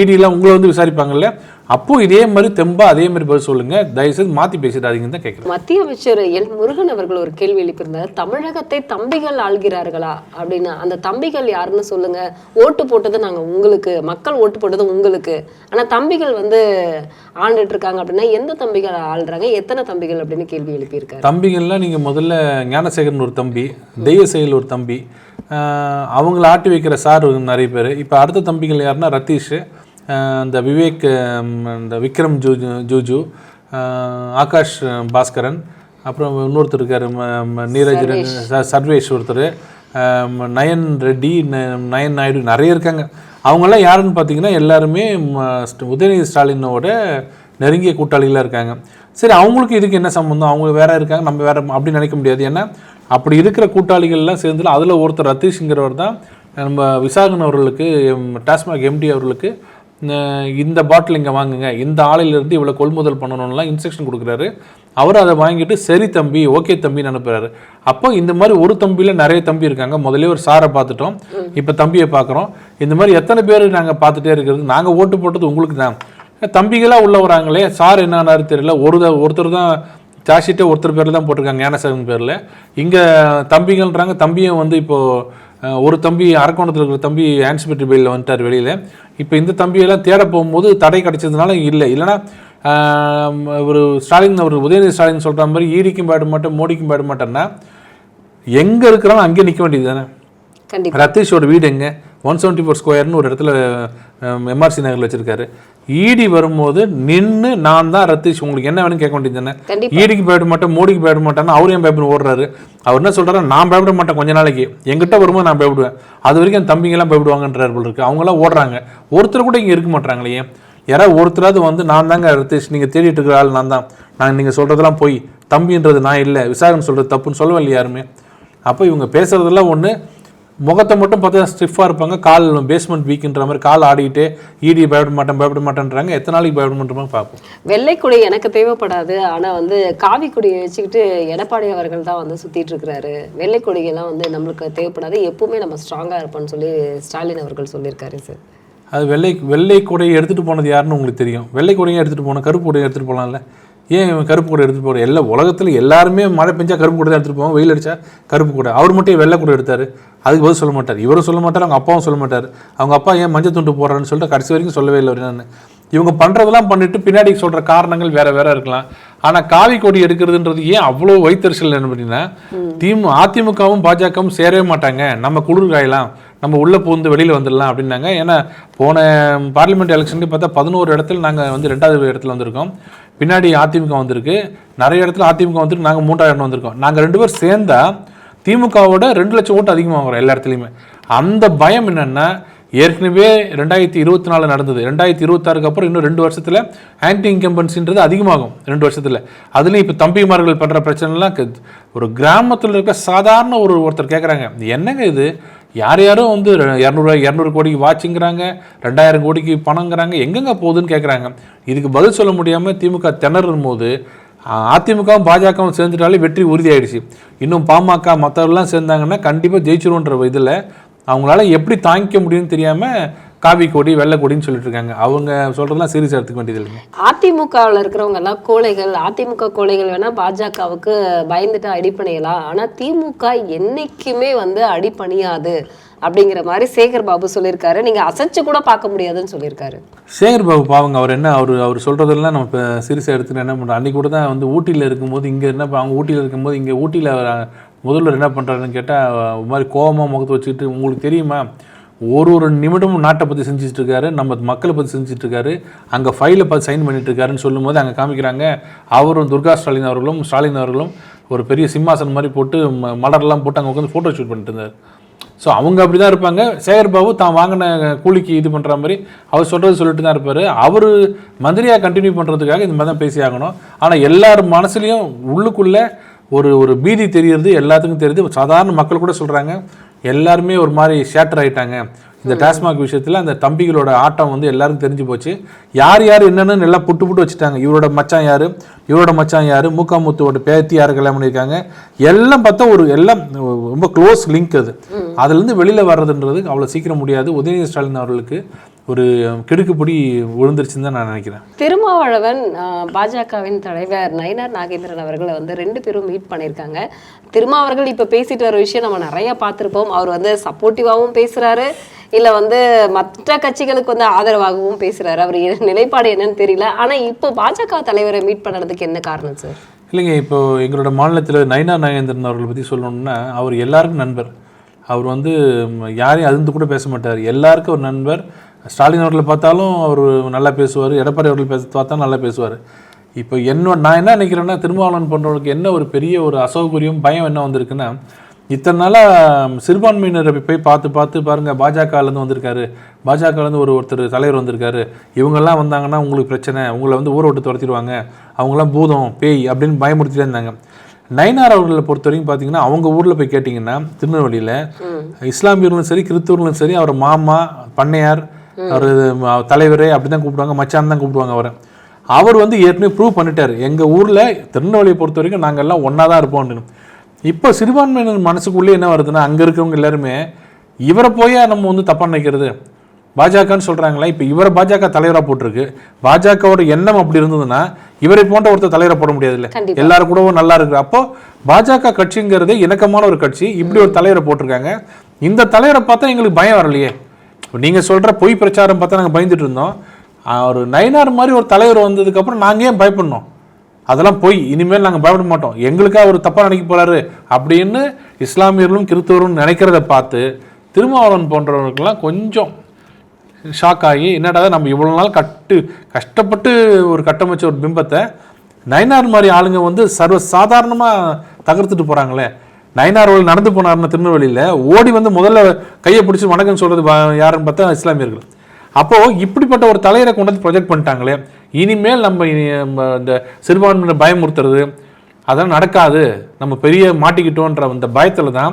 இடிலாம் உங்களை வந்து விசாரிப்பாங்கல்ல. அப்போ இதே மாதிரி தெம்பா அதே மாதிரி பதில் சொல்லுங்க. தயவுசெய்து மாத்தி பேசிடாதீங்கன்னு தான் கேட்குறேன் மத்திய அமைச்சர் எல். முருகன் அவர்கள் ஒரு கேள்வி எழுப்பியிருந்தார். தமிழகத்தை தம்பிகள் ஆள்கிறார்களா? அப்படின்னு. அந்த தம்பிகள் யாருன்னு சொல்லுங்க. ஓட்டு போட்டது நாங்க உங்களுக்கு மக்கள் ஓட்டு போட்டது உங்களுக்கு. ஆனா தம்பிகள் வந்து ஆண்டுட்டு இருக்காங்க அப்படின்னா எந்த தம்பிகள் ஆள்றாங்க? எத்தனை தம்பிகள் அப்படின்னு கேள்வி எழுப்பியிருக்காரு. தம்பிகள்லாம் நீங்க முதல்ல ஞானசேகரன் ஒரு தம்பி தெய்வ செயல் ஒரு தம்பி. அவங்கள ஆட்டி வைக்கிற சார் நிறைய பேர். இப்போ அடுத்த தம்பிகள் யாருன்னா ரத்தீஷ். இந்த விவேக் இந்த விக்ரம் ஜூஜு ஜூஜு ஆகாஷ் பாஸ்கரன் அப்புறம் இன்னொருத்தர் இருக்கார் நீரஜ் சர்வேஷ். ஒருத்தர் நயன் ரெட்டி நயன் நாயுடு நிறைய இருக்காங்க. அவங்கெல்லாம் யாருன்னு பார்த்தீங்கன்னா எல்லாருமே உதயநிதி ஸ்டாலினோட நெருங்கிய கூட்டாளிகளாக இருக்காங்க. சரி அவங்களுக்கு இதுக்கு என்ன சம்மந்தம் அவங்க வேற இருக்காங்க நம்ம வேற அப்படி நினைக்க முடியாது. ஏன்னா அப்படி இருக்கிற கூட்டாளிகள்லாம் சேர்ந்து அதில் ஒருத்தர் ரத்தீஷ்ங்கிறவர் தான் நம்ம விசாகன் அவர்களுக்கு டாஸ்மாக் எம்டி அவர்களுக்கு இந்த பாட்டில் இங்கே வாங்குங்க. இந்த ஆலையிலேருந்து இவ்வளோ கொள்முதல் பண்ணணும்லாம் இன்ஸ்ட்ரக்ஷன் கொடுக்குறாரு. அவர் அதை வாங்கிட்டு சரி தம்பி ஓகே தம்பின்னு அனுப்புறாரு. அப்போ இந்த மாதிரி ஒரு தம்பியில் நிறைய தம்பி இருக்காங்க. முதல்ல ஒரு சாரை பார்த்துட்டோம். இப்போ தம்பியை பார்க்குறோம். இந்த மாதிரி எத்தனை பேர் நாங்கள் பார்த்துட்டே இருக்கிறது? நாங்கள் ஓட்டு போட்டது உங்களுக்கு தான். தம்பிகளாக உள்ள வராங்களே. சார் என்னன்னாரு தெரியல. ஒரு த- ஒருத்தர் தான் சாஷிட்டே ஒருத்தர் பேரில் தான் போட்டிருக்காங்க. ஞானசேகரன் பேரில். இங்கே தம்பிகள்ன்றாங்க. தம்பியும் வந்து இப்போது ஒரு தம்பி அரக்கோணத்தில் இருக்கிற தம்பி ஆன்சிபெட்ரி பெயிலில் வந்துட்டார் வெளியில். இப்போ இந்த தம்பியெல்லாம் தேட போகும்போது தடை கிடைச்சதுனால இல்லை. இல்லைன்னா ஒரு ஸ்டாலின் அவர் உதயநிதி ஸ்டாலின் சொல்கிற மாதிரி ஈடிக்கும் பாட மாட்டேன் மோடிக்கும் பாட மாட்டேன்னா எங்கே இருக்கிறாலும் அங்கேயே நிற்க வேண்டியது தானே கண்டிப்பா. ரத்தீஷோட வீடு எங்க? ஒன் செவன்ட்டி ஃபோர் ஸ்கொயர்னு ஒரு இடத்துல எம்ஆர்சி நகரில் வச்சிருக்காரு. ஈடி வரும்போது நின்று நான் தான் ரத்தீஷ். உங்களுக்கு என்ன வேணும் கேட்க வேண்டியது ஈடிக்கு பயப்பட மாட்டேன் மோடிக்கு பயப்பட மாட்டேன்னு அவரும் ஏன் பயப்பட ஓடுறாரு. அவர் என்ன சொல்றாரு நான் பயப்பட மாட்டேன் கொஞ்ச நாளைக்கு. எங்கிட்ட வரும்போது நான் பயப்படுவேன். அது வரைக்கும் என் தம்பிங்கெல்லாம் பயப்படுவாங்கன்றார் போல இருக்கு. அவங்களாம் ஓடுறாங்க. ஒருத்தர் கூட இங்கே இருக்க மாட்டாங்களே. யாராவது ஒருத்தராவது வந்து நான் தாங்க ரத்தீஷ். நீங்கள் தேடிட்டு இருக்கிற ஆள் நான் தான். நான் நீங்கள் சொல்கிறதெல்லாம் போய் தம்பின்றது நான் இல்லை. விசாகன் சொல்கிறது தப்புன்னு சொல்லவில்லை யாருமே. அப்போ இவங்க பேசுறதெல்லாம் ஒன்று முகத்தை மட்டும் பார்த்தா ஸ்டிஃபாக இருப்பாங்க. கால் பேஸ்மெண்ட் வீக்குன்ற மாதிரி கால் ஆடிக்கிட்டு ஈடி பயப்பட மாட்டேன் பயப்பட மாட்டேன்றாங்க. எத்தனை நாளைக்கு பயப்பட மாட்டோமோ பார்ப்போம். வெள்ளைக்குடி எனக்கு தேவைப்படாது. ஆனா வந்து காவி கொடியை வச்சுக்கிட்டு எடப்பாடி அவர்கள் தான் வந்து சுத்திட்டு இருக்கிறாரு. வெள்ளைக்கொடியெல்லாம் வந்து நம்மளுக்கு தேவைப்படாது. எப்பவுமே நம்ம ஸ்ட்ராங்கா இருப்போம்னு சொல்லி ஸ்டாலின் அவர்கள் சொல்லியிருக்காரு சார் அது வெள்ளை வெள்ளை கூடையை எடுத்துகிட்டு போனது யாருன்னு உங்களுக்கு தெரியும். வெள்ளை கூடையை எடுத்துகிட்டு போனோம் கருப்பு கூடையை எடுத்துகிட்டு போகலாம்ல. ஏன் இவன் கருப்பு கூடை எடுத்துகிட்டு போகிற எல்லா உலகத்தில் எல்லாருமே மழை பெஞ்சா கருப்பு கூடை தான் எடுத்துகிட்டு போவாங்க. வெயில் அடிச்சா கருப்பு கூடை. அவர் மட்டும் வெள்ளை கூடை எடுத்தார்? அதுக்கு பதில் சொல்ல மாட்டார். இவரும் சொல்ல மாட்டார் அவங்க அப்பாவும் சொல்ல மாட்டார். அவங்க அப்பா ஏன் மஞ்சள் துண்டு போடுறான்னு சொல்லிட்டு கடைசி வரைக்கும் சொல்லவே இல்லை என்னன்னு. இவங்க பண்ணுறதெல்லாம் பண்ணிட்டு பின்னாடி சொல்கிற காரணங்கள் வேற வேற இருக்கலாம். ஆனால் காவி கொடி எடுக்கிறதுன்றது ஏன் அவ்வளோ வைத்தறிச்சல் என்ன அப்படின்னா திமு அதிமுகவும் பாஜகவும் சேரவே மாட்டாங்க. நம்ம குளிர் காயலாம். நம்ம உள்ளே பூந்து வெளியில் வந்துடலாம் அப்படின்னாங்க. ஏன்னா போன பார்லிமெண்ட் எலெக்ஷனுக்கு பார்த்தா பதினோரு இடத்துல நாங்கள் வந்து ரெண்டாவது இடத்துல வந்திருக்கோம். பின்னாடி அதிமுக வந்திருக்கு. நிறைய இடத்துல அதிமுக வந்துருக்கு நாங்கள் மூன்றாவது இடம் வந்திருக்கோம். நாங்கள் ரெண்டு பேர் சேர்ந்தா திமுகவோட ரெண்டு லட்சம் ஓட்டு அதிகமாக வாங்குறோம் எல்லா இடத்துலையுமே. அந்த பயம் என்னென்னா ஏற்கனவே ரெண்டாயிரத்தி இருபத்தி நாலு நடந்தது. ரெண்டாயிரத்தி இருபத்தாறுக்கு அப்புறம் இன்னும் ரெண்டு வருஷத்தில் ஆன்டி இன்கம்பன்சின்றது அதிகமாகும் ரெண்டு வருஷத்தில். அதுலேயும் இப்போ தம்பிமார்கள் பண்ணுற பிரச்சனைலாம் க- ஒரு கிராமத்தில் இருக்க சாதாரண ஒரு ஒருத்தர் கேட்குறாங்க என்னங்க இது? யார் யாரும் வந்து இரநூறுவா இரநூறு கோடிக்கு வாட்சிங்கிறாங்க ரெண்டாயிரம் கோடிக்கு பணங்கிறாங்க எங்கெங்க போகுதுன்னு கேட்குறாங்க இதுக்கு பதில் சொல்ல முடியாமல் திமுக திணறும் போது அதிமுகவும் பாஜகவும் சேர்ந்துட்டாலே வெற்றி உறுதியாயிடுச்சு. இன்னும் பாமக மற்றவர்கள்லாம் சேர்ந்தாங்கன்னா கண்டிப்பாக ஜெயிச்சிருன்ற இதில் அவங்களால எப்படி தாங்கிக்க முடியும்னு தெரியாமல் காவி கொடி வெள்ளை கொடின்னு சொல்லிட்டு இருக்காங்க. அவங்க சொல்கிறதெல்லாம் சீரியஸாக எடுத்துக்க வேண்டியது இல்லைங்க. அதிமுகவில் இருக்கிறவங்க எல்லாம் கோழைகள் அதிமுக கோழைகள் வேணா பாஜகவுக்கு பயந்துட்டு அடிப்பணியலாம் ஆனா திமுக என்னைக்குமே வந்து அடிப்பணியாது அப்படிங்கிற மாதிரி சேகர் பாபு சொல்லியிருக்காரு. நீங்க அசைச்சு கூட பார்க்க முடியாதுன்னு சொல்லியிருக்காரு. சேகர் பாபு பாவங்க. அவர் என்ன அவர் அவர் சொல்கிறதெல்லாம் நம்ம இப்போ சீரியஸாக எடுத்துன்னு என்ன பண்ணுறோம் அன்றைக்கி கூட தான் வந்து ஊட்டியில் இருக்கும்போது இங்கே என்ன அவங்க ஊட்டியில் இருக்கும்போது இங்கே ஊட்டியில் முதல்வர் என்ன பண்ணுறாருன்னு கேட்டால் ஒரு மாதிரி கோவமாக முகத்தை வச்சுக்கிட்டு உங்களுக்கு தெரியுமா? ஒரு ஒரு நிமிடமும் நாட்டை பற்றி செஞ்சுட்டு இருக்காரு நம்ம மக்களை பற்றி செஞ்சுட்டு இருக்காரு அங்கே ஃபைலை பார்த்து சைன் பண்ணிட்டு இருக்காருன்னு சொல்லும்போது அங்கே காமிக்கிறாங்க. அவரும் துர்கா ஸ்டாலின் அவர்களும் ஸ்டாலின் அவர்களும் ஒரு பெரிய சிம்மாசனம் மாதிரி போட்டு ம- மலர்லாம் போட்டு அங்கே உட்காந்து ஃபோட்டோ ஷூட் பண்ணிட்டு இருந்தார். ஸோ அவங்க அப்படி தான் இருப்பாங்க. சேகர் பாபு தான் வாங்கின கூலிக்கு இது பண்ணுற மாதிரி அவர் சொல்கிறது சொல்லிட்டு தான் இருப்பார். அவர் மந்திரியாக கண்டினியூ பண்ணுறதுக்காக இந்த மாதிரி தான் பேசி ஆகணும். ஆனால் எல்லார் மனசுலையும் உள்ளுக்குள்ளே ஒரு ஒரு பீதி தெரியறது எல்லாத்துக்கும் தெரியுது. சாதாரண மக்கள் கூட சொல்கிறாங்க எல்லாருமே ஒரு மாதிரி ஷேட்டர் ஆயிட்டாங்க. இந்த டாஸ்மாக் விஷயத்தில் அந்த தம்பிகளோட ஆட்டம் வந்து எல்லாருக்கும் தெரிஞ்சு போச்சு. யார் யார் என்னென்னு எல்லாம் புட்டு புட்டு வச்சுட்டாங்க. இவரோட மச்சான் யார்? இவரோட மச்சான் யார்? மூக்காமுத்துவோட பேத்தி யார் கல்யாணம் பண்ணியிருக்காங்க. எல்லாம் பார்த்தா ஒரு எல்லாம் ரொம்ப க்ளோஸ் லிங்க் அது. அதுலேருந்து வெளியில் வர்றதுன்றது அவ்வளோ சீக்கிரம் முடியாது. உதயநிதி ஸ்டாலின் அவர்களுக்கு. ஒரு கிடுக்குப்படி விழுந்துருச்சுன்னு தான் நான் நினைக்கிறேன். திருமாவளவன் பாஜகவின் தலைவர் நயினார் நாகேந்திரன் அவர்களை வந்து ரெண்டு பேரும் மீட் பண்ணியிருக்காங்க. திருமா அவர்கள் இப்போ பேசிட்டு வர விஷயம் நம்ம நிறைய பார்த்துருப்போம். அவர் வந்து சப்போர்ட்டிவாகவும் பேசுறாரு. இல்லை வந்து மற்ற கட்சிகளுக்கு வந்து ஆதரவாகவும் பேசுறாரு. அவர் நிலைப்பாடு என்னன்னு தெரியல. ஆனால் இப்போ பாஜக தலைவரை மீட் பண்ணுறதுக்கு என்ன காரணம் சார்? இல்லைங்க இப்போ எங்களோட மாநிலத்தில் நயனா நாகேந்திரன் அவர்களை பற்றி சொல்லணும்னா அவர் எல்லாருக்கும் நண்பர். அவர் வந்து யாரையும் அதிர்ந்து கூட பேச மாட்டார். எல்லாருக்கும் ஒரு நண்பர். ஸ்டாலின் அவர்களை பார்த்தாலும் அவர் நல்லா பேசுவார் எடப்பாடி அவர்கள் பேச பார்த்தா நல்லா பேசுவார். இப்போ என்ன நான் என்ன நினைக்கிறேன்னா திருமாவளவன் போன்றவர்களுக்கு என்ன ஒரு பெரிய ஒரு அசௌகரியம் பயம் என்ன வந்திருக்குன்னா இத்தனை நாளாக சிறுபான்மையினரை போய் பார்த்து பார்த்து பாருங்கள் பாஜகலேருந்து வந்திருக்காரு. பாஜகலேருந்து ஒரு ஒருத்தர் தலைவர் வந்திருக்காரு. இவங்கெல்லாம் வந்தாங்கன்னா உங்களுக்கு பிரச்சனை உங்களை வந்து ஊரை விட்டு துரத்திடுவாங்க. அவங்களாம் பூதம் பேய் அப்படின்னு பயமுறுத்திட்டே இருந்தாங்க. நயினார் அவர்களை பொறுத்த வரைக்கும் பார்த்தீங்கன்னா அவங்க ஊரில் போய் கேட்டிங்கன்னா திருநெல்வேலியில் இஸ்லாமியர்களும் சரி கிறிஸ்தவர்களும் சரி அவர் மாமா பண்ணையார் அவர் தலைவர் அப்படி தான் கூப்பிடுவாங்க மச்சான் தான் கூப்பிடுவாங்க அவரை. அவர் வந்து ஏற்கனவே ப்ரூவ் பண்ணிட்டார். எங்கள் ஊரில் திருநெல்வேலியை பொறுத்த வரைக்கும் நாங்கள் எல்லாம் ஒன்றா தான் இருப்போம் அப்படின்னு. இப்போ சிறுபான்மையினர் மனசுக்குள்ளே என்ன வருதுன்னா அங்கே இருக்கிறவங்க எல்லாருமே இவரை போய் நம்ம வந்து தப்பாக நினைக்கிறது? பாஜகன்னு சொல்கிறாங்களே இப்போ இவரை பாஜக தலைவராக போட்டிருக்கு. பாஜகவோட எண்ணம் அப்படி இருந்ததுன்னா இவரை போன்ற ஒருத்தர் தலைவரை போட முடியாதுல்ல. கண்டிப்பா. எல்லாரும் கூடவும் நல்லா இருக்கு அப்போ பாஜக கட்சிங்கிறதே இணக்கமான ஒரு கட்சி இப்படி ஒரு தலைவரை போட்டிருக்காங்க. இந்த தலைவரை பார்த்தா எங்களுக்கு பயம் வரலையே. இப்போ சொல்கிற பொய் பிரச்சாரம் பார்த்தா நாங்கள் பயந்துட்டு இருந்தோம். ஒரு நயினார் மாதிரி ஒரு தலைவர் வந்ததுக்கப்புறம் நாங்கள் நாங்க ஏன் பயப்படணும்? அதெல்லாம் பொய். இனிமேல் நாங்கள் பயப்பட மாட்டோம். எங்களுக்காக அவர் தப்பாக நினைக்க போறாரு அப்படின்னு இஸ்லாமியர்களும் கிறிஸ்தவரும் நினைக்கிறத பார்த்து திருமாவளவன் போன்றவர்களுக்கெல்லாம் கொஞ்சம் ஷாக் ஆகி என்னடா நம்ம இவ்வளோ நாள் கட்டு கஷ்டப்பட்டு ஒரு கட்டமைச்ச ஒரு பிம்பத்தை நயனார் மாதிரி ஆளுங்க வந்து சர்வ சாதாரணமாக தகர்த்துட்டு போகிறாங்களே நயனார் அவர்கள் நடந்து போனார்னு திருநெல்வேலியில் ஓடி வந்து முதல்ல கையை பிடிச்சி வணக்கம் சொல்கிறது யாருன்னு பார்த்தா இஸ்லாமியர்கள். அப்போது இப்படிப்பட்ட ஒரு தலையரை கொண்டு வந்து ப்ரொஜெக்ட் பண்ணிட்டாங்களே. இனிமேல் நம்ம இனி நம்ம இந்த சிறுபான்மையினர் பயமுறுத்துறது அதெல்லாம் நடக்காது. நம்ம பெரிய மாட்டிக்கிட்டோன்ற அந்த பயத்தில் தான்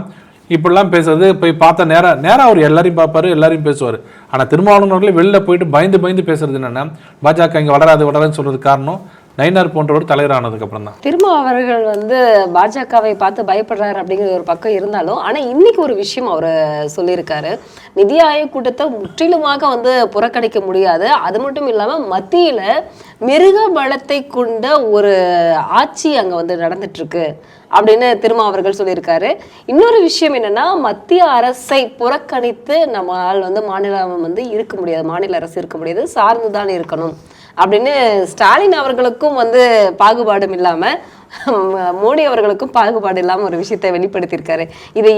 இப்படிலாம் பேசுறது. போய் பார்த்தா நேராக நேராக அவர் எல்லாரையும் பார்ப்பாரு எல்லாரையும் பேசுவார். ஆனால் திருமாவளவர்களே வெளில போயிட்டு பயந்து பயந்து பேசுறது என்னென்னா பாஜக இங்கே வளராது வளராதுன்னு சொல்கிறது காரணம் நயினார் போன்றவர் தலைவரானதுக்கு அப்புறம் தான். திருமா அவர்கள் வந்து பாஜகவை பார்த்து பயப்படுறாரு அப்படிங்கிற ஒரு பக்கம் இருந்தாலும் ஆனா இன்னைக்கு ஒரு விஷயம் அவர் சொல்லியிருக்காரு. நிதி ஆயோக் கூட்டத்தை முற்றிலுமாக வந்து புறக்கணிக்க முடியாது. அது மட்டும் இல்லாம மத்தியில மிருக பலத்தை கொண்ட ஒரு ஆட்சி அங்க வந்து நடந்துட்டு இருக்கு அப்படின்னு திருமா அவர்கள் சொல்லியிருக்காரு. இன்னொரு விஷயம் என்னன்னா மத்திய அரசை புறக்கணித்து நம்மால் வந்து மாநிலம் வந்து இருக்க முடியாது மாநில அரசு இருக்க முடியாது சார்ந்துதான் இருக்கணும். அப்படின்னு ஸ்டாலின் அவர்களுக்கும் வந்து பாகுபாடும் இல்லாமல் மோடி அவர்களுக்கும் பாகுபாடு இல்லாம ஒரு விஷயத்தை வெளிப்படுத்தியிருக்காரு. இது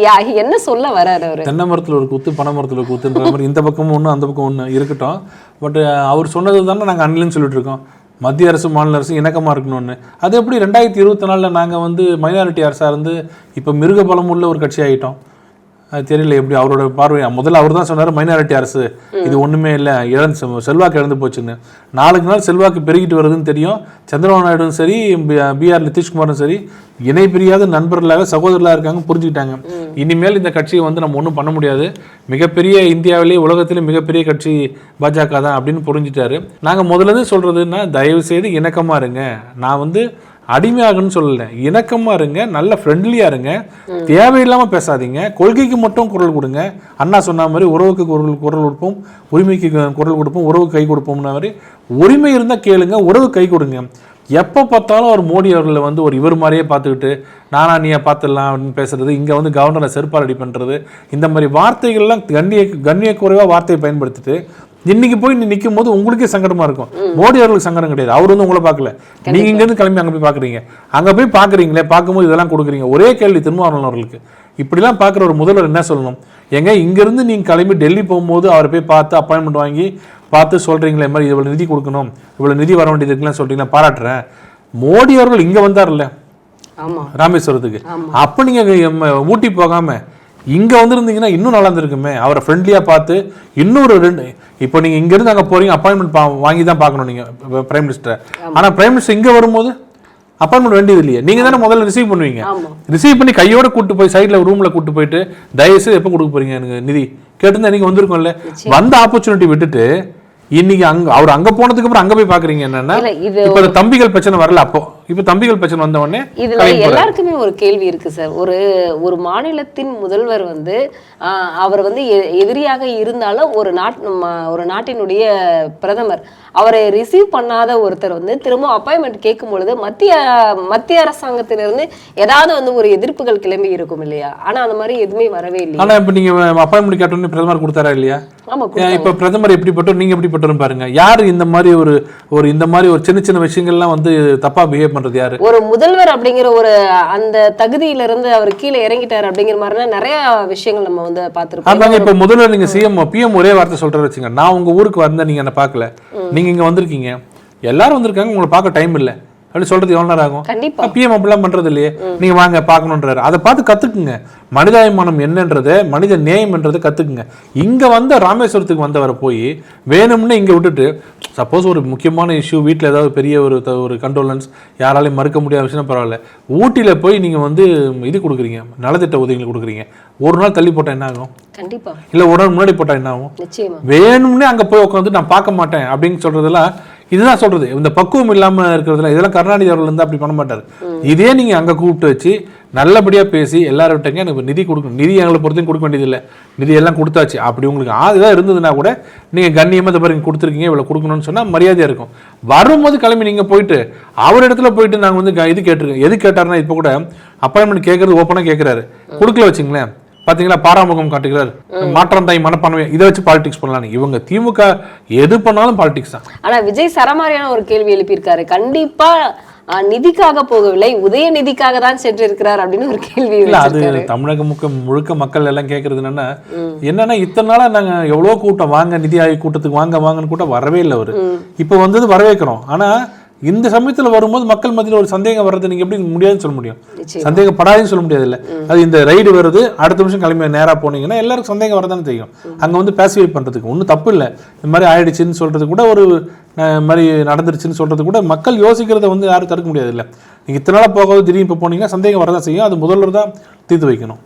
என்ன சொல்ல வராரு அவரு? தென்னை மரத்தில் ஒரு கூத்து பனை மரத்தில் ஒரு கூத்துன்ற மாதிரி இந்த பக்கமும் ஒன்று அந்த பக்கம் ஒன்று இருக்கட்டும். பட் அவர் சொன்னது தானே நாங்கள் அன்னிலன்னு சொல்லிட்டு இருக்கோம். மத்திய அரசு மாநில அரசு இணக்கமாக இருக்கணும்னு. அது எப்படி ரெண்டாயிரத்தி இருபத்தி நாலில் நாங்கள் வந்து மைனாரிட்டி அரசாக இருந்து இப்போ மிருக பலம் உள்ள ஒரு கட்சி ஆகிட்டோம் அது தெரியல எப்படி அவரோட பார்வை. முதல்ல அவர் தான் சொன்னார் மைனாரிட்டி அரசு இது ஒன்றுமே இல்லை இழந்து செல்வாக்கு இழந்து போச்சுன்னு. நாளுக்கு நாள் செல்வாக்கு பெருகிட்டு வருதுன்னு தெரியும். சந்திரபாபு நாயுடும் சரி பிஆர் நிதிஷ்குமாரும் சரி இணை பிரியாத நண்பர்களாக சகோதரர்களாக இருக்காங்க புரிஞ்சுக்கிட்டாங்க. இனிமேல் இந்த கட்சியை வந்து நம்ம ஒன்றும் பண்ண முடியாது. மிகப்பெரிய இந்தியாவிலேயே உலகத்திலே மிகப்பெரிய கட்சி பாஜக தான் அப்படின்னு புரிஞ்சுட்டாரு. நாங்கள் முதல்ல இருந்து சொல்றதுன்னா தயவு செய்து இணக்கமாக இருங்க. நான் வந்து அடிமையாகன்னு சொல்லல. இணக்கமா இருங்க நல்ல ஃப்ரெண்ட்லியா இருங்க. தேவையில்லாம பேசாதீங்க. கொள்கைக்கு மட்டும் குரல் கொடுங்க. அண்ணா சொன்ன மாதிரி உறவுக்கு குரல் குரல் கொடுப்போம். உரிமைக்கு குரல் கொடுப்போம். உறவுக்கு கை கொடுப்போம்னா மாதிரி உரிமை இருந்தா கேளுங்க உறவு கை கொடுங்க. எப்போ பார்த்தாலும் ஒரு மோடி அவர்களை வந்து ஒரு இவர் மாதிரியே பார்த்துக்கிட்டு நானா நீயா பார்த்துடலாம் அப்படின்னு பேசுறது இங்கே வந்து கவர்னரை செருப்பால் அடி பண்ணுறது இந்த மாதிரி வார்த்தைகள்லாம் கண்ணிய கண்ணிய குறைவாக வார்த்தையை பயன்படுத்திட்டு இன்னைக்கு போய் நீ நிற்கும் போது உங்களுக்கே சங்கடமா இருக்கும். மோடி அவர்களுக்கு சங்கடம் கிடையாது. அவர் வந்து உங்களை பார்க்கல. நீங்க இங்கேருந்து கிளம்பி அங்கே போய் பார்க்குறீங்க. அங்கே போய் பார்க்குறீங்களே பார்க்கும்போது இதெல்லாம் கொடுக்குறீங்க. ஒரே கேள்வி திருமாவளவன் அவர்களுக்கு. இப்படிலாம் பார்க்குற ஒரு முதல்வர் என்ன சொல்லணும்? ஏங்க இங்கேருந்து நீங்கள் கிளம்பி டெல்லி போகும்போது அவரை போய் பார்த்து அப்பாயின்மெண்ட் வாங்கி பார்த்து சொல்கிறீங்களே மாதிரி இவ்வளோ நிதி கொடுக்கணும் இவ்வளோ நிதி வர வேண்டியது இருக்குலாம் சொல்கிறீங்களா பாராட்டுறேன். மோடி அவர்கள் இங்கே வந்தார்ல ராமேஸ்வரத்துக்கு. அப்போ நீங்கள் ஊட்டி போகாம இங்க வந்திருந்தீங்கன்னா இன்னும் நல்லா இருந்திருக்குமே. அவரை ஃப்ரெண்ட்லியா பார்த்து இன்னொரு ரெண்டு இப்போ நீங்க இங்க இருந்து அங்க போறீங்க அப்பாயின்மெண்ட் வாங்கி தான் பார்க்கணும் நீங்க பிரைம் மினிஸ்டர் ஆனா பிரைம் மினிஸ்டர் இங்க வரும்போது அப்பாயின்மெண்ட் வேண்டியது இல்லையே நீங்க தானே முதல்ல ரிசீவ் பண்ணுவீங்க. ரிசீவ் பண்ணி கையோட கூட்டு போய் சைடுல ரூம்ல கூட்டு போயிட்டு தயவுசெய்து எப்போ கொடுக்க போறீங்க எனக்கு நிதி? கேட்டிருந்தா நீங்க வந்திருக்கோம்ல. வந்த ஆப்பர்ச்சுனிட்டி விட்டுட்டு இன்னைக்கு அங்க அவர் அங்க போனதுக்கு அப்புறம் அங்க போய் பாக்குறீங்க என்னன்னா இப்ப தம்பிகள் பிரச்சனை வரல அப்போ. இப்போ தம்பிகள் பிரச்சனை வந்த உடனே இதுல. எல்லாருக்குமே ஒரு கேள்வி இருக்கு சார். ஒரு ஒரு மாநிலத்தின் முதல்வர் வந்து அவர் வந்து எதிரியாக இருந்தாலும் ஒரு நாட் ஒரு நாட்டினுடைய பிரதமர் அவரை ரிசீவ் பண்ணாத ஒருத்தர் வந்து திரும்ப அப்பாயின்மெண்ட் கேட்கும் பொழுது மத்திய மத்திய அரசாங்கத்திலிருந்து ஏதாவது வந்து ஒரு எதிர்ப்புகள் கிளம்பி இருக்கும் இல்லையா? ஆனா அந்த மாதிரி எதுவுமே வரவே இல்லையா. ஆனா இப்போ நீங்க அப்பாயின்மெண்ட் கேட்டோன்னு பிரதமர் கொடுத்தாரா இல்லையா? ஆமா. இப்ப பிரதமர் எப்படிப்பட்டவர் நீங்க எப்படிப்பட்டவரும் பாருங்க. யாரு இந்த மாதிரி ஒரு ஒரு இந்த மாதிரி ஒரு சின்ன சின்ன விஷயங்கள்லாம் வந்து தப்பா பிஹேவ் பண்றது யாரு? ஒரு முதல்வர் அப்படிங்கிற ஒரு அந்த தகுதியில இருந்து அவர் கீழே இறங்கிட்டார் அப்படிங்கிற மாதிரிலாம் நிறைய விஷயங்கள் நம்ம வந்து பார்த்திருப்போம். அதாங்க இப்ப முதல்ல நீங்க சிஎம் பிஎம் ஒரே வார்த்தை சொல்றாரு வச்சுங்க நான் உங்க ஊருக்கு வந்தேன் நீங்க என்ன பார்க்கல. நீங்க இங்க வந்திருக்கீங்க. எல்லாரும் வந்திருக்காங்க உங்களை பார்க்க டைம் இல்ல. அப்படி சொல்றது எவ்வளவு நேரம் ஆகும்? பிஎம் அப்படிலாம் பண்றது இல்லையே நீங்க வாங்க பார்க்கணுன்றாரு. அதை பார்த்து கத்துக்குங்க. மனிதாபிமானம் என்னன்றதை மனித நேயம்ன்றதை கத்துக்குங்க. இங்க வந்த ராமேஸ்வரத்துக்கு வந்தவரை போய் வேணும்னு இங்க விட்டுட்டு சப்போஸ் ஒரு முக்கியமான இஷ்யூ வீட்டில் ஏதாவது பெரிய ஒரு ஒரு கண்ட்ரோலன்ஸ் யாராலையும் மறுக்க முடியாத விஷயம் பரவாயில்ல. ஊட்டியில போய் நீங்க வந்து இது கொடுக்குறீங்க. நலத்திட்ட உதவிகள் கொடுக்குறீங்க. ஒரு நாள் தள்ளி போட்டா என்ன ஆகும்? கண்டிப்பா. இல்ல ஒரு நாள் முன்னாடி போட்டா என்ன ஆகும்? வேணும்னே அங்க போய் உட்காந்து நான் பார்க்க மாட்டேன் அப்படின்னு சொல்றதெல்லாம் இதுதான் சொல்றது. இந்த பக்குவம் இல்லாம இருக்கிறதுல இதெல்லாம் கருணாநிதி அவர்கள் வந்து அப்படி பண்ண மாட்டாரு. இதே நீங்க அங்க கூப்பிட்டு வச்சு நல்லபடியா பேசி எல்லார்கிட்டங்க எனக்கு நிதி கொடுக்கணும். நிதி எங்களை பொறுத்தையும் கொடுக்க வேண்டியது இல்லை நிதி எல்லாம் கொடுத்தாச்சு. அப்படி உங்களுக்கு ஆகுதா இருந்ததுன்னா கூட நீங்க கண்ணியமா இந்த மாதிரி கொடுத்துருக்கீங்க இவ்வளவு கொடுக்கணும்னு சொன்னா மரியாதையா இருக்கும். வரும்போது கிளம்பி நீங்க போயிட்டு அவர் இடத்துல போயிட்டு நாங்க வந்து இது கேட்டிருக்கோம். எது கேட்டாருன்னா இப்போ கூட அப்பாயின்மெண்ட் கேட்கறது ஓப்பனா கேட்கறாரு. கொடுக்கல வச்சுங்களேன். பாத்தீங்களா பாராமுகம் காட்டுகிறார். மாற்றம் தாய் மனப்பான்மை இதை வச்சு பாலிடிக்ஸ் பண்ணலாம் இவங்க திமுக எது பண்ணாலும் பாலிடிக்ஸ் தான். ஆனா விஜய் சரமாரியான ஒரு கேள்வி எழுப்பியிருக்காரு. கண்டிப்பா நிதிக்காக போகவில்லை உதய நிதிக்காக தான் சென்றிருக்கிறார் அப்படின்னு ஒரு கேள்வி இல்ல அது தமிழக முக்க முழுக்க மக்கள் எல்லாம் கேட்கறது என்னன்னா என்னன்னா இத்தனை நாளா நாங்க எவ்வளவு கூட்டம் வாங்க நிதி ஆயோக் கூட்டத்துக்கு வாங்க வாங்கன்னு கூட்டம் வரவே இல்லை அவரு. இப்போ வந்தது வரவேற்கிறோம். ஆனா இந்த சமயத்துல வரும்போது மக்கள் மத்தியில ஒரு சந்தேகம் வர்றது நீங்க எப்படி முடியாதுன்னு சொல்ல முடியும். சந்தேகப்படாதுன்னு சொல்ல முடியாது இல்ல. அது இந்த ரைடு வருது அடுத்த நிமிஷம் கிளம்பி நேரா போனீங்கன்னா எல்லாருக்கும் சந்தேகம் வரதானே தெரியும். அங்க வந்து பேசிஃபை பண்றதுக்கு. ஒன்றும் தப்பு இல்லை. இந்த மாதிரி ஆயிடுச்சுன்னு சொல்றது கூட ஒரு மாதிரி நடந்துருச்சுன்னு சொல்றது கூட மக்கள் யோசிக்கிறத வந்து யாரும் தடுக்க முடியாது இல்ல. நீங்க இத்தனை நாளா போகாது திடீர்னு இப்போ போனீங்கன்னா சந்தேகம் வரதான் செய்யும். அது முதல்வர் தான் தீர்த்து வைக்கணும்.